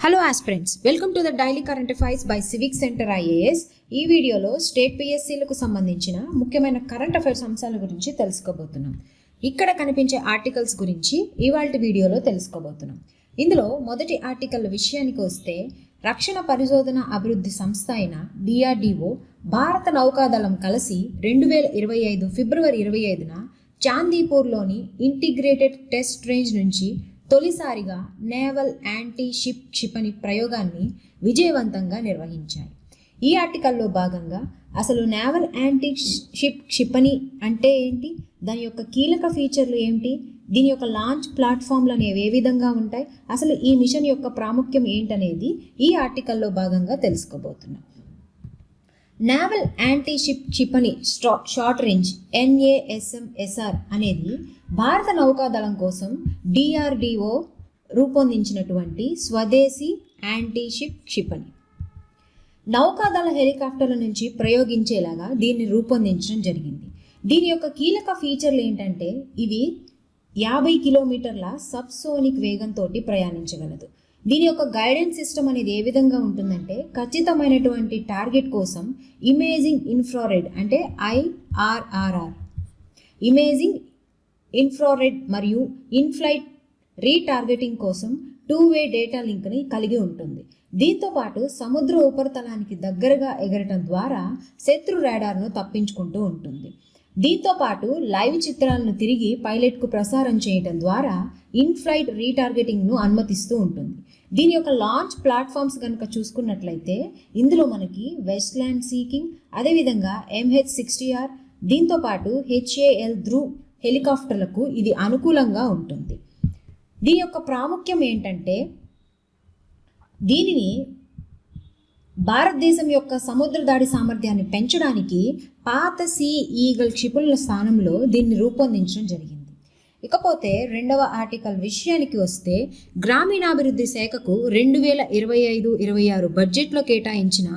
Hello aspirants welcome to the daily current affairs by civic centre IAS ఈ వీడియోలో state పిఎస్సీలకు సంబంధించిన ముఖ్యమైన current affairs అంశాల గురించి తెలుసుకోబోతున్నాం. ఇక్కడ కనిపించే ఆర్టికల్స్ గురించి ఇవాళ వీడియోలో తెలుసుకోబోతున్నాం. ఇందులో మొదటి ఆర్టికల్ విషయానికి వస్తే రక్షణ పరిశోధన అభివృద్ధి సంస్థ అయిన డిఆర్డిఓ భారత నౌకాదళం కలిసి రెండు వేల ఇరవై ఐదు ఫిబ్రవరి ఇరవై ఐదున చాందీపూర్లోని ఇంటిగ్రేటెడ్ టెస్ట్ రేంజ్ నుంచి తొలిసారిగా నేవల్ యాంటీ షిప్ క్షిపణి ప్రయోగాన్ని విజయవంతంగా నిర్వహించాయి. ఈ ఆర్టికల్లో భాగంగా అసలు నేవల్ యాంటీ షిప్ క్షిపణి అంటే ఏంటి? దాని యొక్క కీలక ఫీచర్లు ఏమిటి? దీని యొక్క లాంచ్ ప్లాట్ఫామ్లు అనేవి ఏ విధంగా ఉంటాయి? అసలు ఈ మిషన్ యొక్క ప్రాముఖ్యం ఏంటనేది ఈ ఆర్టికల్లో భాగంగా తెలుసుకోబోతున్నాం. నావల్ యాంటీ షిప్ క్షిపణి స్ట్రా షార్ట్ రేంజ్ ఎన్ఏఎస్ఎంఎస్ఆర్ అనేది భారత నౌకాదళం కోసం డిఆర్డిఓ రూపొందించినటువంటి స్వదేశీ యాంటీషిప్ క్షిపణి. నౌకాదళ హెలికాప్టర్ల నుంచి ప్రయోగించేలాగా దీన్ని రూపొందించడం జరిగింది. దీని యొక్క కీలక ఫీచర్లు ఏంటంటే ఇవి యాభై కిలోమీటర్ల సబ్సోనిక్ వేగంతో ప్రయాణించగలదు. దీని యొక్క గైడెన్స్ సిస్టమ్ అనేది ఏ విధంగా ఉంటుందంటే ఖచ్చితమైనటువంటి టార్గెట్ కోసం ఇమేజింగ్ ఇన్ఫ్రారెడ్ అంటే I R R R imaging infrared మరియు ఇన్ఫ్లైట్ రీటార్గెటింగ్ కోసం టూ వే డేటా లింక్ని కలిగి ఉంటుంది. దీంతో పాటు సముద్ర ఉపరితలానికి దగ్గరగా ఎగరటం ద్వారా శత్రు రాడార్ను తప్పించుకుంటూ ఉంటుంది. దీంతో పాటు లైవ్ చిత్రాలను తిరిగి పైలట్కు ప్రసారం చేయటం ద్వారా ఇన్ఫ్లైట్ రీటార్గెటింగ్ను అనుమతిస్తూ ఉంటుంది. దీని యొక్క లాంచ్ ప్లాట్ఫామ్స్ కనుక చూసుకున్నట్లయితే ఇందులో మనకి వెస్ట్ ల్యాండ్ సీకింగ్ అదేవిధంగా ఎంహెచ్ సిక్స్టీఆర్ దీంతో పాటు హెచ్ఏఎల్ ధ్రువ్ హెలికాప్టర్లకు ఇది అనుకూలంగా ఉంటుంది. దీని యొక్క ప్రాముఖ్యం ఏంటంటే దీనిని భారతదేశం యొక్క సముద్ర దాడి సామర్థ్యాన్ని పెంచడానికి పాత సీ ఈగల్ క్షిపణుల స్థానంలో దీన్ని రూపొందించడం జరిగింది. ఇకపోతే రెండవ ఆర్టికల్ విషయానికి వస్తే గ్రామీణాభివృద్ధి శాఖకు రెండు వేల ఇరవై ఐదు ఇరవై ఆరు బడ్జెట్లో కేటాయించిన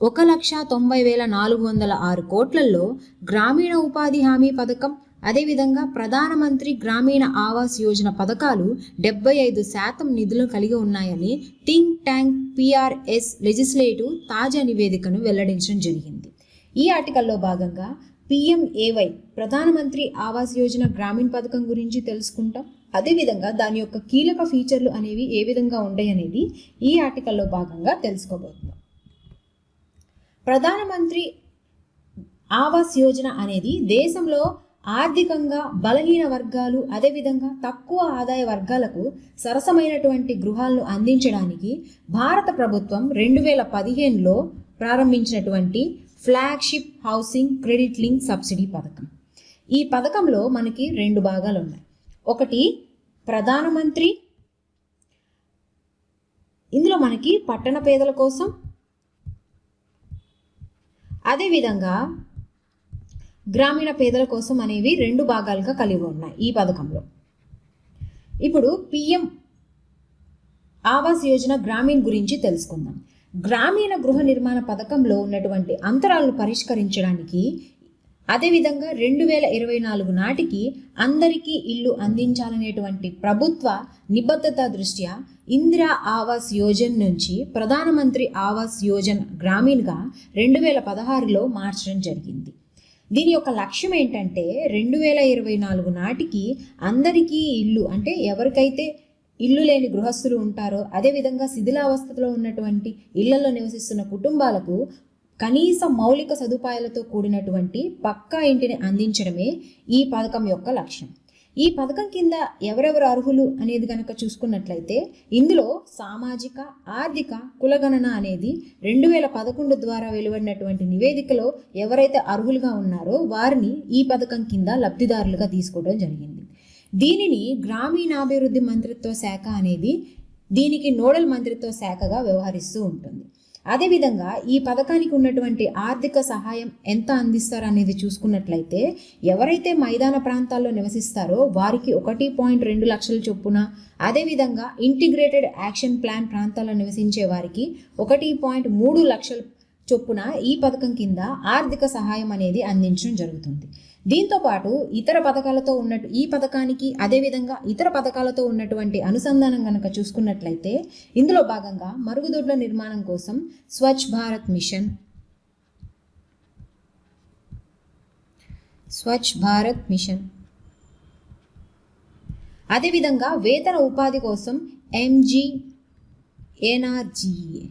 ఒక లక్ష తొంభై వేల నాలుగు వందల ఆరు కోట్లలో గ్రామీణ ఉపాధి హామీ పథకం అదేవిధంగా ప్రధానమంత్రి గ్రామీణ ఆవాస్ యోజన పథకాలు డెబ్బై ఐదు శాతం నిధులు కలిగి ఉన్నాయని థింక్ ట్యాంక్ పిఆర్ఎస్ లెజిస్లేటివ్ తాజా నివేదికను వెల్లడించడం జరిగింది. ఈ ఆర్టికల్లో భాగంగా పిఎంఏవై ప్రధానమంత్రి ఆవాస్ యోజన గ్రామీణ పథకం గురించి తెలుసుకుంటాం. అదేవిధంగా దాని యొక్క కీలక ఫీచర్లు అనేవి ఏ విధంగా ఉంటాయి అనేది ఈ ఆర్టికల్లో భాగంగా తెలుసుకోబోతున్నాం. ప్రధానమంత్రి ఆవాస్ యోజన అనేది దేశంలో ఆర్థికంగా బలహీన వర్గాలు అదేవిధంగా తక్కువ ఆదాయ వర్గాలకు సరసమైనటువంటి గృహాలను అందించడానికి భారత ప్రభుత్వం రెండు వేల పదిహేనులో ప్రారంభించినటువంటి flagship housing credit link subsidy పథకం. ఈ పథకంలో మనకి రెండు భాగాలు ఉన్నాయి ఒకటి ప్రధానమంత్రి. ఇందులో మనకి పట్టణ పేదల కోసం. అదేవిధంగా గ్రామీణ పేదల కోసం అనేవి రెండు భాగాలుగా కలిగి ఉన్నాయి ఈ పథకంలో. ఇప్పుడు పిఎం ఆవాస్ యోజన గ్రామీణ్ గురించి తెలుసుకుందాం. గ్రామీణ గృహ నిర్మాణ పథకంలో ఉన్నటువంటి అంతరాలను పరిష్కరించడానికి అదేవిధంగా రెండు వేల ఇరవై నాలుగు నాటికి అందరికీ ఇల్లు అందించాలనేటువంటి ప్రభుత్వ నిబద్ధత దృష్ట్యా ఇందిరా ఆవాస్ యోజన నుంచి ప్రధానమంత్రి ఆవాస్ యోజన గ్రామీణ్గా రెండు వేల పదహారులో మార్చడం జరిగింది. దీని యొక్క లక్ష్యం ఏంటంటే రెండు వేల ఇరవై నాలుగు నాటికి అందరికీ ఇల్లు అంటే ఎవరికైతే ఇల్లు లేని గృహస్థులు ఉంటారో అదేవిధంగా శిథిలావస్థలో ఉన్నటువంటి ఇళ్ళలో నివసిస్తున్న కుటుంబాలకు కనీస మౌలిక సదుపాయాలతో కూడినటువంటి పక్కా ఇంటిని అందించడమే ఈ పథకం యొక్క లక్ష్యం. ఈ పథకం కింద ఎవరెవరు అర్హులు అనేది కనుక చూసుకున్నట్లయితే ఇందులో సామాజిక ఆర్థిక కులగణన అనేది రెండు వేల పదకొండు ద్వారా వెలువడినటువంటి నివేదికలో ఎవరైతే అర్హులుగా ఉన్నారో వారిని ఈ పథకం కింద లబ్ధిదారులుగా తీసుకోవడం జరిగింది. దీనిని గ్రామీణాభివృద్ధి మంత్రిత్వ శాఖ అనేది దీనికి నోడల్ మంత్రిత్వ శాఖగా వ్యవహరిస్తూ ఉంటుంది. అదేవిధంగా ఈ పథకానికి ఉన్నటువంటి ఆర్థిక సహాయం ఎంత అందిస్తారు అనేది చూసుకున్నట్లయితే ఎవరైతే మైదాన ప్రాంతాల్లో నివసిస్తారో వారికి ఒకటి పాయింట్ రెండు లక్షల చొప్పున అదేవిధంగా ఇంటిగ్రేటెడ్ యాక్షన్ ప్లాన్ ప్రాంతాల్లో నివసించే వారికి ఒకటి పాయింట్ మూడు లక్షల చొప్పున ఈ పథకం కింద ఆర్థిక సహాయం అనేది అందించడం జరుగుతుంది. దీంతో పాటు ఇతర పథకాలతో ఉన్నట్టు ఈ పథకానికి అదేవిధంగా ఇతర పథకాలతో ఉన్నటువంటి అనుసంధానం కనుక చూసుకున్నట్లయితే ఇందులో భాగంగా మరుగుదొడ్ల నిర్మాణం కోసం స్వచ్ఛ భారత్ మిషన్. స్వచ్ఛ భారత్ మిషన్. అదేవిధంగా వేతన ఉపాధి కోసం ఎంజీ ఎన్ఆర్జీఏ.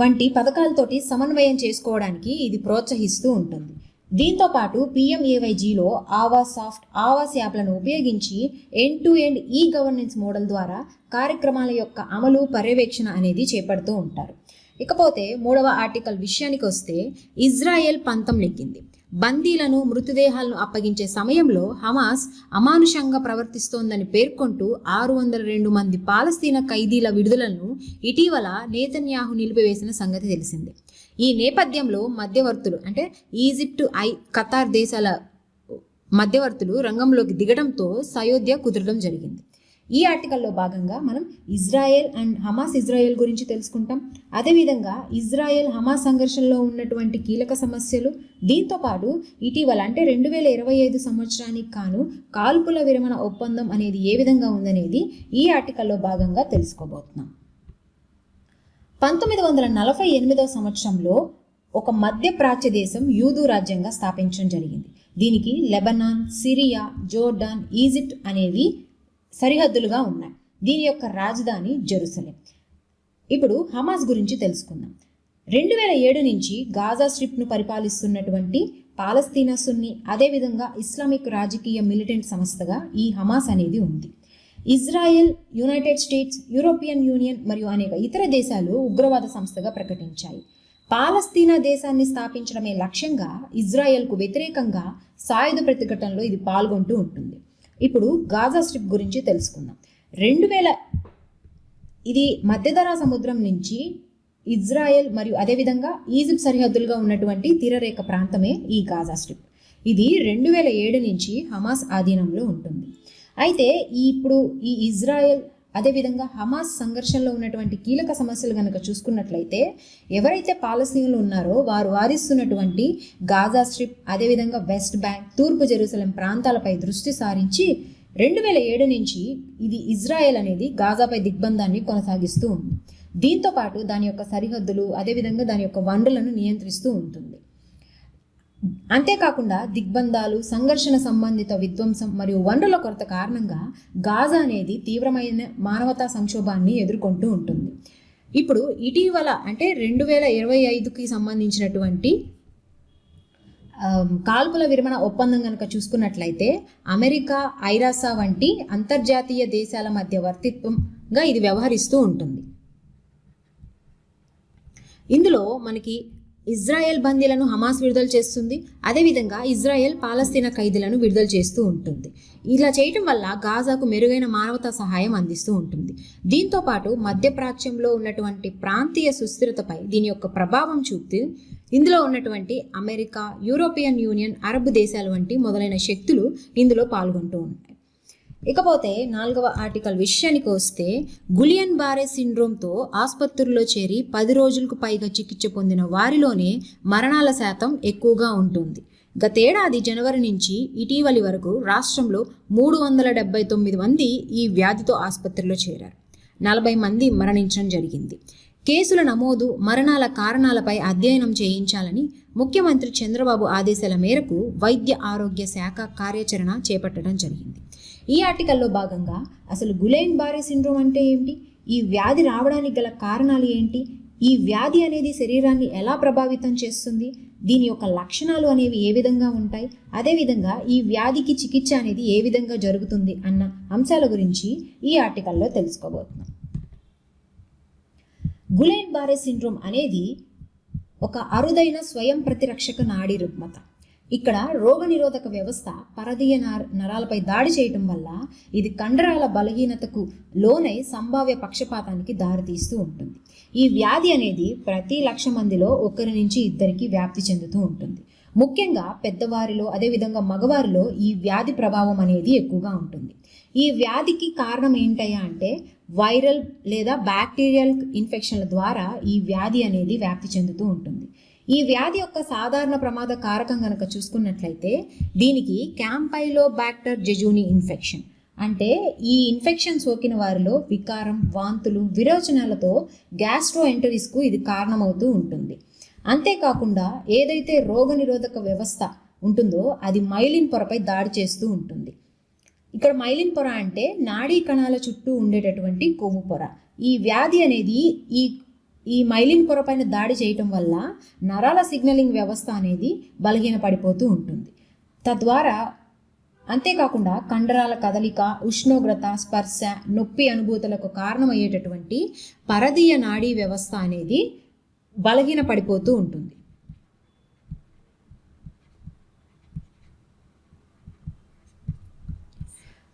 వంటి పథకాలతోటి సమన్వయం చేసుకోవడానికి ఇది ప్రోత్సహిస్తూ ఉంటుంది. దీంతో పాటు పిఎంఏవైజీలో ఆవాస్ సాఫ్ట్ ఆవాస్ యాప్లను ఉపయోగించి end to end e governance model ద్వారా కార్యక్రమాల యొక్క అమలు పర్యవేక్షణ అనేది చేపడుతూ ఉంటారు. ఇకపోతే మూడవ ఆర్టికల్ విషయానికి వస్తే ఇజ్రాయెల్ పంతం నెగ్గింది బందీలను మృతదేహాలను అప్పగించే సమయంలో హమాస్ అమానుషంగా ప్రవర్తిస్తోందని పేర్కొంటూ ఆరు వందల రెండు మంది పాలస్తీనా ఖైదీల విడుదలను ఇటీవల నేతన్యాహు నిలిపివేసిన సంగతి తెలిసిందే. ఈ నేపథ్యంలో మధ్యవర్తులు అంటే ఈజిప్టు ఐ ఖతార్ దేశాల మధ్యవర్తులు రంగంలోకి దిగడంతో సయోధ్య కుదరడం జరిగింది. ఈ ఆర్టికల్లో భాగంగా మనం ఇజ్రాయెల్ అండ్ హమాస్ ఇజ్రాయెల్ గురించి తెలుసుకుంటాం. అదేవిధంగా ఇజ్రాయెల్ హమాస్ సంఘర్షణలో ఉన్నటువంటి కీలక సమస్యలు దీంతో పాటు ఇటీవల అంటే రెండు వేల ఇరవై ఐదు సంవత్సరానికి కాను కాల్పుల విరమణ ఒప్పందం అనేది ఏ విధంగా ఉందనేది ఈ ఆర్టికల్లో భాగంగా తెలుసుకోబోతున్నాం. పంతొమ్మిది వందల నలభై ఎనిమిదవ సంవత్సరంలో ఒక మధ్య ప్రాచ్య దేశం యూదు రాజ్యంగా స్థాపించడం జరిగింది. దీనికి లెబనాన్ సిరియా జోర్డాన్ ఈజిప్ట్ అనేవి సరిహద్దులుగా ఉన్నాయి. దీని యొక్క రాజధాని జెరూసలేం. ఇప్పుడు హమాస్ గురించి తెలుసుకుందాం. రెండు వేల ఏడు నుంచి గాజా స్ట్రిప్ను పరిపాలిస్తున్నటువంటి పాలస్తీనా సున్ని అదేవిధంగా ఇస్లామిక్ రాజకీయ మిలిటెంట్ సంస్థగా ఈ హమాస్ అనేది ఉంది. Israel United States European Union మరియు అనేక ఇతర దేశాలు ఉగ్రవాద సంస్థగా ప్రకటించాయి. పాలస్తీనా దేశాన్ని స్థాపించడమే లక్ష్యంగా ఇజ్రాయెల్కు వ్యతిరేకంగా సాయుధ ప్రతిఘటనలో ఇది పాల్గొంటూ ఉంటుంది. ఇప్పుడు గాజా స్ట్రిప్ గురించి తెలుసుకుందాం. రెండు వేల ఇది మధ్యధరా సముద్రం నుంచి ఇజ్రాయెల్ మరియు అదేవిధంగా ఈజిప్ట్ సరిహద్దులుగా ఉన్నటువంటి తీరరేఖ ప్రాంతమే ఈ గాజా స్ట్రిప్. ఇది రెండు వేల ఏడు నుంచి హమాస్ ఆధీనంలో ఉంటుంది. అయితే ఈ ఇప్పుడు ఈ ఇజ్రాయెల్ అదేవిధంగా హమాస్ సంఘర్షణలో ఉన్నటువంటి కీలక సమస్యలు కనుక చూసుకున్నట్లయితే ఎవరైతే పాలస్తీన్లు ఉన్నారో వారు వారిస్తున్నటువంటి గాజా స్ట్రిప్ అదేవిధంగా వెస్ట్ బ్యాంక్ తూర్పు జెరూసలం ప్రాంతాలపై దృష్టి సారించి రెండు వేల ఏడు నుంచి ఇది ఇజ్రాయెల్ అనేది గాజాపై దిగ్బంధాన్ని కొనసాగిస్తూ ఉంది దీంతో పాటు దాని యొక్క సరిహద్దులు అదేవిధంగా దాని యొక్క వనరులను నియంత్రిస్తూ ఉంటుంది. అంతేకాకుండా దిగ్బంధాలు సంఘర్షణ సంబంధిత విధ్వంసం మరియు వనరుల కొరత కారణంగా గాజా అనేది తీవ్రమైన మానవతా సంక్షోభాన్ని ఎదుర్కొంటూ ఉంటుంది. ఇప్పుడు ఇటీవల అంటే రెండు వేల ఇరవై ఐదుకి సంబంధించినటువంటి కాల్పుల విరమణ ఒప్పందం కనుక చూసుకున్నట్లయితే అమెరికా ఐరాసా వంటి అంతర్జాతీయ దేశాల మధ్య వర్తిత్వంగా ఇది వ్యవహరిస్తూ ఉంటుంది. ఇందులో మనకి ఇజ్రాయెల్ బందీలను హమాస్ విడుదల చేస్తుంది. అదేవిధంగా ఇజ్రాయెల్ పాలస్తీనా ఖైదీలను విడుదల చేస్తూ ఉంటుంది. ఇలా చేయటం వల్ల గాజాకు మెరుగైన మానవతా సహాయం అందిస్తూ ఉంటుంది. దీంతో పాటు మధ్యప్రాచ్యంలో ఉన్నటువంటి ప్రాంతీయ సుస్థిరతపై దీని యొక్క ప్రభావం చూపుతూ ఇందులో ఉన్నటువంటి అమెరికా యూరోపియన్ యూనియన్ అరబ్ దేశాలు వంటి మొదలైన శక్తులు ఇందులో పాల్గొంటూ ఉంటాయి ఇకపోతే నాలుగవ ఆర్టికల్ విషయానికి వస్తే గులియన్ బారే సిండ్రోమ్తో ఆసుపత్రుల్లో చేరి పది రోజులకు పైగా చికిత్స పొందిన వారిలోనే మరణాల శాతం ఎక్కువగా ఉంటుంది. గతేడాది జనవరి నుంచి ఇటీవలి వరకు రాష్ట్రంలో మూడు వందల డెబ్బై తొమ్మిది మంది ఈ వ్యాధితో ఆసుపత్రిలో చేరారు. నలభై మంది మరణించడం జరిగింది. కేసుల నమోదు మరణాల కారణాలపై అధ్యయనం చేయించాలని ముఖ్యమంత్రి చంద్రబాబు ఆదేశాల మేరకు వైద్య ఆరోగ్య శాఖ కార్యాచరణ చేపట్టడం జరిగింది. ఈ ఆర్టికల్లో భాగంగా అసలు గులైన్ బారే సిండ్రోమ్ అంటే ఏమిటి ఈ వ్యాధి రావడానికి గల కారణాలు ఏంటి? ఈ వ్యాధి అనేది శరీరాన్ని ఎలా ప్రభావితం చేస్తుంది? దీని యొక్క లక్షణాలు అనేవి ఏ విధంగా ఉంటాయి? అదేవిధంగా ఈ వ్యాధికి చికిత్స అనేది ఏ విధంగా జరుగుతుంది అన్న అంశాల గురించి ఈ ఆర్టికల్లో తెలుసుకోబోతున్నాం. గులైన్ బారే సిండ్రోమ్ అనేది ఒక అరుదైన స్వయం ప్రతిరక్షక నాడీ రుగ్మత. ఇక్కడ రోగనిరోధక వ్యవస్థ పరదీయ నర నరాలపై దాడి చేయటం వల్ల ఇది కండరాల బలహీనతకు లోనై సంభావ్య పక్షపాతానికి దారితీస్తూ ఉంటుంది. ఈ వ్యాధి అనేది ప్రతి లక్ష మందిలో ఒకరి నుంచి ఇద్దరికి వ్యాప్తి చెందుతూ ఉంటుంది. ముఖ్యంగా పెద్దవారిలో అదేవిధంగా మగవారిలో ఈ వ్యాధి ప్రభావం అనేది ఎక్కువగా ఉంటుంది. ఈ వ్యాధికి కారణం ఏంటయ్యా అంటే వైరల్ లేదా బ్యాక్టీరియల్ ఇన్ఫెక్షన్ల ద్వారా ఈ వ్యాధి అనేది వ్యాప్తి చెందుతూ ఉంటుంది. ఈ వ్యాధి యొక్క సాధారణ ప్రమాద కారకం కనుక చూసుకున్నట్లయితే దీనికి క్యాంపైలో బ్యాక్టర్ జెజూని ఇన్ఫెక్షన్ అంటే ఈ ఇన్ఫెక్షన్ సోకిన వారిలో వికారం వాంతులు విరోచనాలతో గ్యాస్ట్రో ఎంటరీస్కు ఇది కారణమవుతూ ఉంటుంది. అంతేకాకుండా ఏదైతే రోగనిరోధక వ్యవస్థ ఉంటుందో అది మైలిన్ పొరపై దాడి చేస్తూ ఉంటుంది. ఇక్కడ మైలిన్ పొర అంటే నాడీ కణాల చుట్టూ ఉండేటటువంటి కొవ్వు పొర. ఈ వ్యాధి అనేది ఈ ఈ మైలిన్ పొర పైన దాడి చేయటం వల్ల నరాల సిగ్నలింగ్ వ్యవస్థ అనేది బలహీన పడిపోతూ ఉంటుంది. తద్వారా అంతేకాకుండా కండరాల కదలిక ఉష్ణోగ్రత స్పర్శ నొప్పి అనుభూతులకు కారణమయ్యేటటువంటి పరదీయ నాడీ వ్యవస్థ అనేది బలహీన పడిపోతూ ఉంటుంది.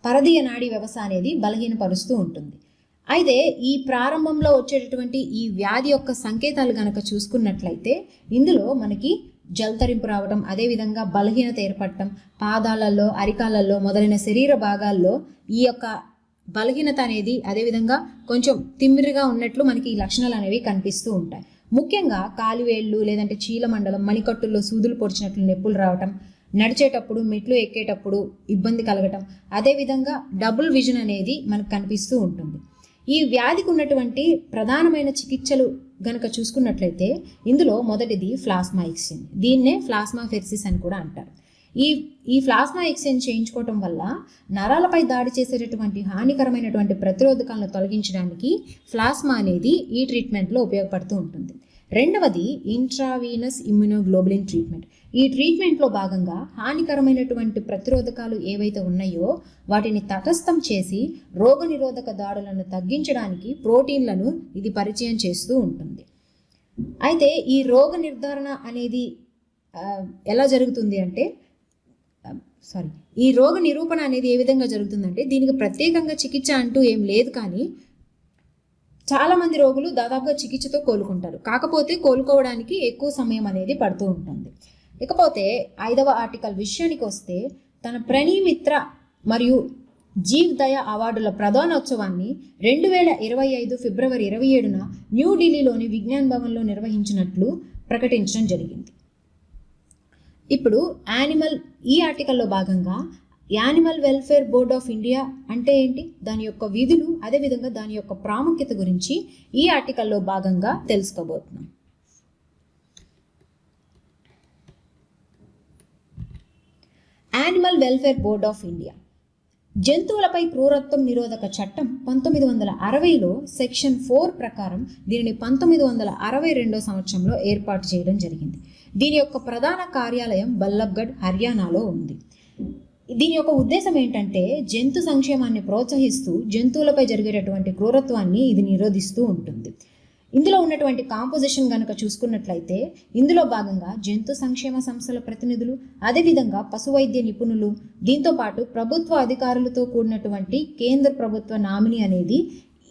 పరదీయ నాడీ వ్యవస్థ అనేది బలహీనపరుస్తూ ఉంటుంది. అయితే ఈ ప్రారంభంలో వచ్చేటటువంటి ఈ వ్యాధి యొక్క సంకేతాలు కనుక చూసుకున్నట్లయితే ఇందులో మనకి జలతరింపు రావడం అదేవిధంగా బలహీనత ఏర్పడటం పాదాలలో అరికాలలో మొదలైన శరీర భాగాల్లో ఈ యొక్క బలహీనత అనేది అదేవిధంగా కొంచెం తిమ్మిరిగా ఉన్నట్లు మనకి ఈ లక్షణాలు అనేవి కనిపిస్తూ ఉంటాయి. ముఖ్యంగా కాలివేళ్ళు లేదంటే చీలమండలం మణికట్టుల్లో సూదులు పొడిచినట్లు నొప్పులు రావటం నడిచేటప్పుడు మెట్లు ఎక్కేటప్పుడు ఇబ్బంది కలగటం అదేవిధంగా డబుల్ విజన్ అనేది మనకు కనిపిస్తూ ఉంటుంది. ఈ వ్యాధికి ఉన్నటువంటి ప్రధానమైన చికిత్సలు గనక చూసుకున్నట్లయితే ఇందులో మొదటిది ఫ్లాస్మా ఎక్స్చేంజ్. దీన్నే ఫ్లాస్మా ఫెర్సిస్ అని కూడా అంటారు. ఈ ఈ ప్లాస్మా ఎక్స్చేంజ్ చేయించుకోవటం వల్ల నరాలపై దాడి చేసేటటువంటి హానికరమైనటువంటి ప్రతిరోధకాలను తొలగించడానికి ప్లాస్మా అనేది ఈ ట్రీట్మెంట్లో ఉపయోగపడుతూ ఉంటుంది. రెండవది ఇంట్రావీనస్ ఇమ్యునోగ్లోబులిన్ ట్రీట్మెంట్ ఈ ట్రీట్మెంట్లో భాగంగా హానికరమైనటువంటి ప్రతిరోధకాలు ఏవైతే ఉన్నాయో వాటిని తటస్థం చేసి రోగనిరోధక దాడులను తగ్గించడానికి ప్రోటీన్లను ఇది పరిచయం చేస్తూ ఉంటుంది. అయితే ఈ రోగ నిర్ధారణ అనేది ఎలా జరుగుతుంది అంటే సారీ ఈ రోగ నిరూపణ అనేది ఏ విధంగా జరుగుతుందంటే దీనికి ప్రత్యేకంగా చికిత్స అంటూ ఏం లేదు కానీ చాలామంది రోగులు దాదాపుగా చికిత్సతో కోలుకుంటారు. కాకపోతే కోలుకోవడానికి ఎక్కువ సమయం అనేది పడుతూ ఉంటుంది. ఇకపోతే ఐదవ ఆర్టికల్ విషయానికి వస్తే తన ప్రణీమిత్ర మరియు జీవ్ దయ అవార్డుల ప్రధానోత్సవాన్ని రెండు వేల ఇరవై ఐదు ఫిబ్రవరి ఇరవై ఏడున న్యూఢిల్లీలోని విజ్ఞాన్ భవన్లో నిర్వహించినట్లు ప్రకటించడం జరిగింది. ఇప్పుడు యానిమల్ ఈ ఆర్టికల్లో భాగంగా animal welfare board of India అంటే ఏంటి? దాని యొక్క విధులు అదేవిధంగా దాని యొక్క ప్రాముఖ్యత గురించి ఈ ఆర్టికల్లో భాగంగా తెలుసుకోబోతున్నాం. Animal welfare board of India జంతువులపై క్రూరత్వం నిరోధక చట్టం పంతొమ్మిది వందల అరవైలో సెక్షన్ ఫోర్ ప్రకారం దీనిని పంతొమ్మిది వందల అరవై రెండో సంవత్సరంలో ఏర్పాటు చేయడం జరిగింది. దీని యొక్క ప్రధాన కార్యాలయం బల్లబ్గఢ్ హర్యానాలో ఉంది. దీని యొక్క ఉద్దేశం ఏంటంటే జంతు సంక్షేమాన్ని ప్రోత్సహిస్తూ జంతువులపై జరిగేటటువంటి క్రూరత్వాన్ని ఇది నిరోధిస్తూ ఉంటుంది. ఇందులో ఉన్నటువంటి కాంపోజిషన్ కనుక చూసుకున్నట్లయితే ఇందులో భాగంగా జంతు సంక్షేమ సంస్థల ప్రతినిధులు అదేవిధంగా పశువైద్య నిపుణులు దీంతో పాటు ప్రభుత్వ అధికారులతో కూడినటువంటి కేంద్ర ప్రభుత్వ నామిని అనేది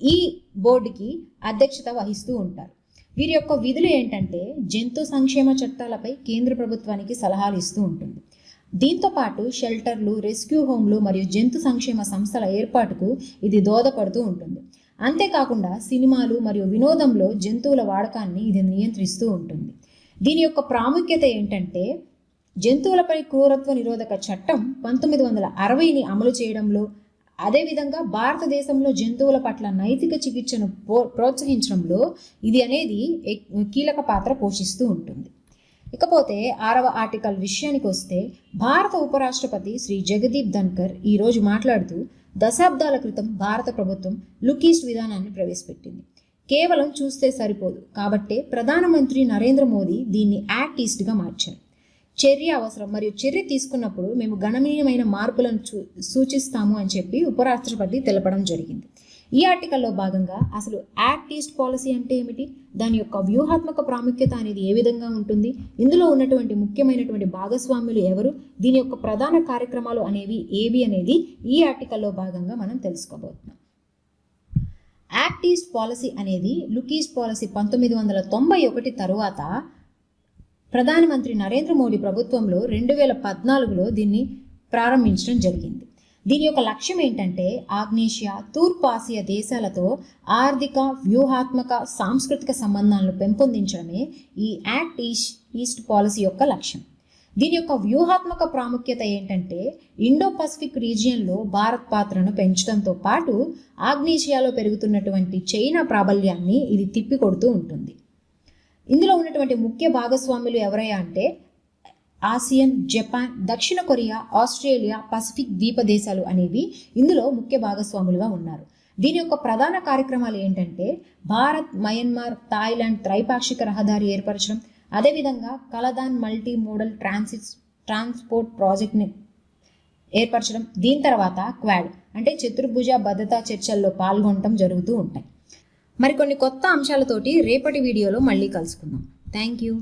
ఈ బోర్డుకి అధ్యక్షత వహిస్తూ ఉంటారు. వీరి యొక్క విధులు ఏంటంటే జంతు సంక్షేమ చట్టాలపై కేంద్ర ప్రభుత్వానికి సలహాలు ఇస్తూ ఉంటుంది. దీంతో పాటు షెల్టర్లు రెస్క్యూ హోమ్లు మరియు జంతు సంక్షేమ సంస్థల ఏర్పాటుకు ఇది దోహదపడుతూ ఉంటుంది. అంతేకాకుండా సినిమాలు మరియు వినోదంలో జంతువుల వాడకాన్ని ఇది నియంత్రిస్తూ ఉంటుంది. దీని యొక్క ప్రాముఖ్యత ఏంటంటే జంతువులపై క్రూరత్వ నిరోధక చట్టం పంతొమ్మిది వందల అరవైని అమలు చేయడంలో అదేవిధంగా భారతదేశంలో జంతువుల పట్ల నైతిక చికిత్సను ప్రో ప్రోత్సహించడంలో ఇది అనేది కీలక పాత్ర పోషిస్తూ ఉంటుంది. ఇకపోతే ఆరవ ఆర్టికల్ విషయానికి వస్తే భారత ఉపరాష్ట్రపతి శ్రీ జగదీప్ ధన్కర్ ఈరోజు మాట్లాడుతూ దశాబ్దాల క్రితం భారత ప్రభుత్వం లుకీస్ట్ విధానాన్ని ప్రవేశపెట్టింది. కేవలం చూస్తే సరిపోదు. కాబట్టే ప్రధానమంత్రి నరేంద్ర మోదీ దీన్ని యాక్ట్ ఈస్ట్గా మార్చారు. చర్య అవసరం మరియు చర్య తీసుకున్నప్పుడు మేము గణనీయమైన మార్పులను చూ సూచిస్తాము అని చెప్పి ఉపరాష్ట్రపతి తెలపడం జరిగింది. ఈ ఆర్టికల్లో భాగంగా అసలు యాక్ట్ ఈస్ట్ పాలసీ అంటే ఏమిటి? దాని యొక్క వ్యూహాత్మక ప్రాముఖ్యత అనేది ఏ విధంగా ఉంటుంది? ఇందులో ఉన్నటువంటి ముఖ్యమైనటువంటి భాగస్వాములు ఎవరు? దీని యొక్క ప్రధాన కార్యక్రమాలు అనేవి ఏవి అనేది ఈ ఆర్టికల్లో భాగంగా మనం తెలుసుకోబోతున్నాం. యాక్ట్ ఈస్ట్ పాలసీ అనేది లుక్ ఈస్ట్ పాలసీ పంతొమ్మిది వందల తొంభై ఒకటి తరువాత ప్రధానమంత్రి నరేంద్ర మోడీ ప్రభుత్వంలో రెండు వేల పద్నాలుగులో దీన్ని ప్రారంభించడం జరిగింది. దీని యొక్క లక్ష్యం ఏంటంటే ఆగ్నేషియా తూర్పు ఆసియా దేశాలతో ఆర్థిక వ్యూహాత్మక సాంస్కృతిక సంబంధాలను పెంపొందించడమే ఈ యాక్ట్ ఈస్ట్ ఈస్ట్ పాలసీ యొక్క లక్ష్యం. దీని యొక్క వ్యూహాత్మక ప్రాముఖ్యత ఏంటంటే ఇండో పసిఫిక్ రీజియన్లో భారత్ పాత్రను పెంచడంతో పాటు ఆగ్నేషియాలో పెరుగుతున్నటువంటి చైనా ప్రాబల్యాన్ని ఇది తిప్పికొడుతూ ఉంటుంది. ఇందులో ఉన్నటువంటి ముఖ్య భాగస్వాములు ఎవరయ్యా అంటే ఆసియన్ జపాన్ దక్షిణ కొరియా ఆస్ట్రేలియా పసిఫిక్ ద్వీప దేశాలు అనేవి ఇందులో ముఖ్య భాగస్వాములుగా ఉన్నారు. దీని యొక్క ప్రధాన కార్యక్రమాలు ఏంటంటే భారత్ మయన్మార్ థాయిలాండ్ త్రైపాక్షిక రహదారి ఏర్పరచడం అదేవిధంగా Kaladan multi modal transit transport ప్రాజెక్ట్ని ఏర్పరచడం దీని తర్వాత క్వాడ్ అంటే చతుర్భుజ భద్రతా చర్చల్లో పాల్గొనడం జరుగుతూ ఉంటాయి. మరికొన్ని కొత్త అంశాలతోటి రేపటి వీడియోలో మళ్ళీ కలుసుకుందాం. Thank you